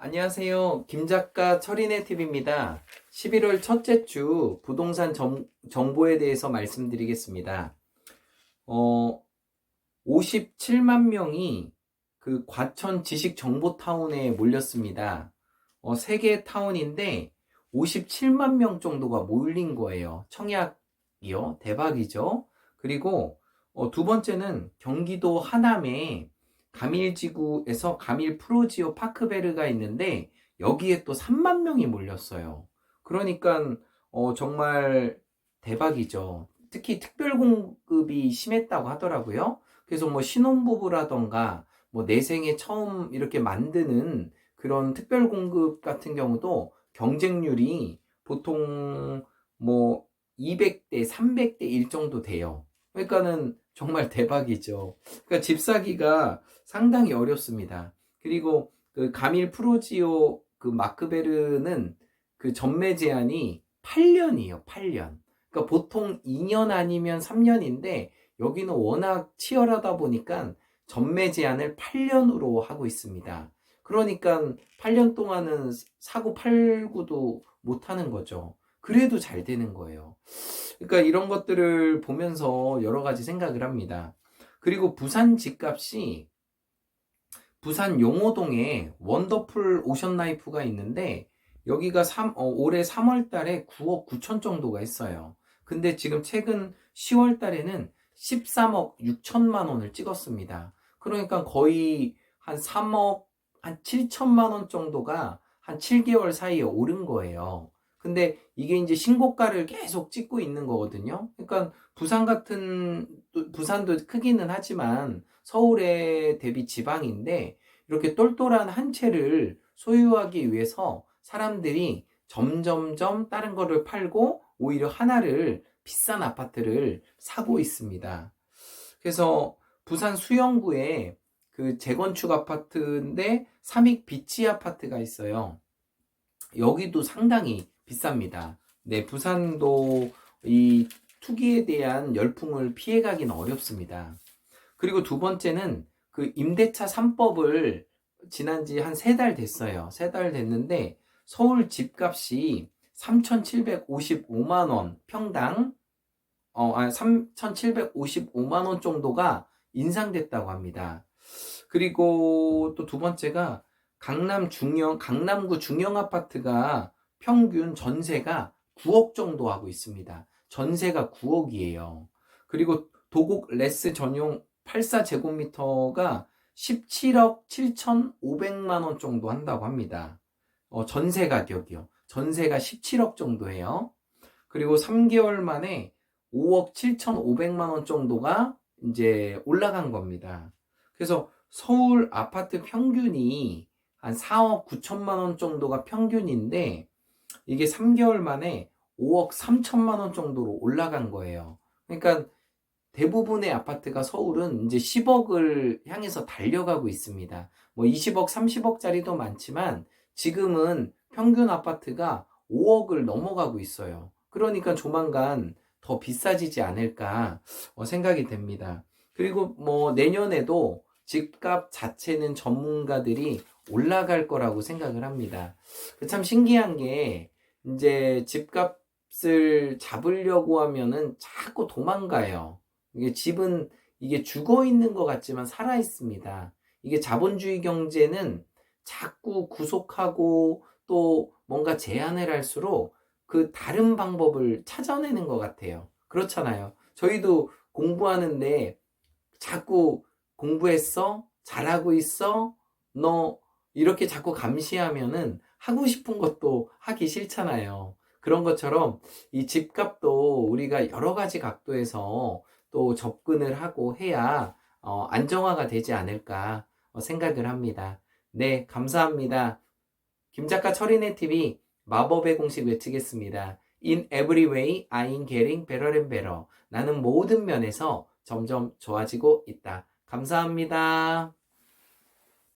안녕하세요. 김 작가 철인의 TV입니다. 11월 첫째 주 부동산 정, 정보에 대해서 말씀드리겠습니다. 어, 57만 명이 그 과천 지식 정보 타운에 몰렸습니다. 어, 세개 타운인데 57만 명 정도가 몰린 거예요. 청약이요. 대박이죠. 그리고 어, 두 번째는 경기도 하남에 가밀지구에서 가밀 프로지오 파크베르가 있는데 여기에 또 3만 명이 몰렸어요. 그러니까 어, 정말 대박이죠. 특히 특별 공급이 심했다고 하더라고요. 그래서 뭐 신혼부부라던가 뭐 내 생에 처음 이렇게 만드는 그런 특별 공급 같은 경우도 경쟁률이 보통 뭐 200대, 300대 1 정도 돼요. 그러니까는 정말 대박이죠. 그러니까 집 사기가 상당히 어렵습니다. 그리고 그 가밀 프로지오 그 마크베르는 그 전매 제한이 8년이에요. 8년. 그러니까 보통 2년 아니면 3년인데 여기는 워낙 치열하다 보니까 전매 제한을 8년으로 하고 있습니다. 그러니까 8년 동안은 사고 팔고도 못 하는 거죠. 그래도 잘 되는 거예요. 그러니까 이런 것들을 보면서 여러 가지 생각을 합니다. 그리고 부산 집값이 부산 용호동에 원더풀 오션 라이프가 있는데 여기가 3, 어, 올해 3월 달에 9억 9천 정도가 했어요. 근데 지금 최근 10월 달에는 13억 6천만 원을 찍었습니다. 그러니까 거의 한 3억 한 7천만 원 정도가 한 7개월 사이에 오른 거예요. 근데 이게 이제 신고가를 계속 찍고 있는 거거든요. 그러니까 부산 같은 부산도 크기는 하지만 서울에 대비 지방인데 이렇게 똘똘한 한 채를 소유하기 위해서 사람들이 점점점 다른 거를 팔고 오히려 하나를 비싼 아파트를 사고 있습니다. 그래서 부산 수영구에 그 재건축 아파트인데 삼익 비치 아파트가 있어요. 여기도 상당히 비쌉니다. 네, 부산도 이 투기에 대한 열풍을 피해가기는 어렵습니다. 그리고 두 번째는 그 임대차 3법을 지난 지 한 세 달 됐어요. 세 달 됐는데 서울 집값이 3,755만 원 평당 어, 아, 3,755만 원 정도가 인상됐다고 합니다. 그리고 또 두 번째가 강남 중형 강남구 중형 아파트가 평균 전세가 9억 정도 하고 있습니다. 전세가 9억이에요. 그리고 도곡 레스 전용 84제곱미터가 17억 7,500만 원 정도 한다고 합니다. 어, 전세 가격이요. 전세가 17억 정도 해요. 그리고 3개월 만에 5억 7,500만 원 정도가 이제 올라간 겁니다. 그래서 서울 아파트 평균이 한 4억 9천만 원 정도가 평균인데 이게 3개월 만에 5억 3천만 원 정도로 올라간 거예요. 그러니까 대부분의 아파트가 서울은 이제 10억을 향해서 달려가고 있습니다. 뭐 20억, 30억짜리도 많지만 지금은 평균 아파트가 5억을 넘어가고 있어요. 그러니까 조만간 더 비싸지지 않을까 어, 생각이 됩니다. 그리고 뭐 내년에도 집값 자체는 전문가들이 올라갈 거라고 생각을 합니다. 참 신기한 게 이제 집값을 잡으려고 하면은 자꾸 도망가요. 이게 집은 이게 죽어 있는 것 같지만 살아 있습니다. 이게 자본주의 경제는 자꾸 구속하고 또 뭔가 제한을 할수록 그 다른 방법을 찾아내는 것 같아요. 그렇잖아요. 저희도 공부하는데 자꾸 공부했어? 잘하고 있어? 너 이렇게 자꾸 감시하면은 하고 싶은 것도 하기 싫잖아요. 그런 것처럼 이 집값도 우리가 여러 가지 각도에서 또 접근을 하고 해야 어, 안정화가 되지 않을까 어, 생각을 합니다. 네, 감사합니다. 김작가 철인의 TV 마법의 공식 외치겠습니다. In every way, I'm getting better and better. 나는 모든 면에서 점점 좋아지고 있다. 감사합니다.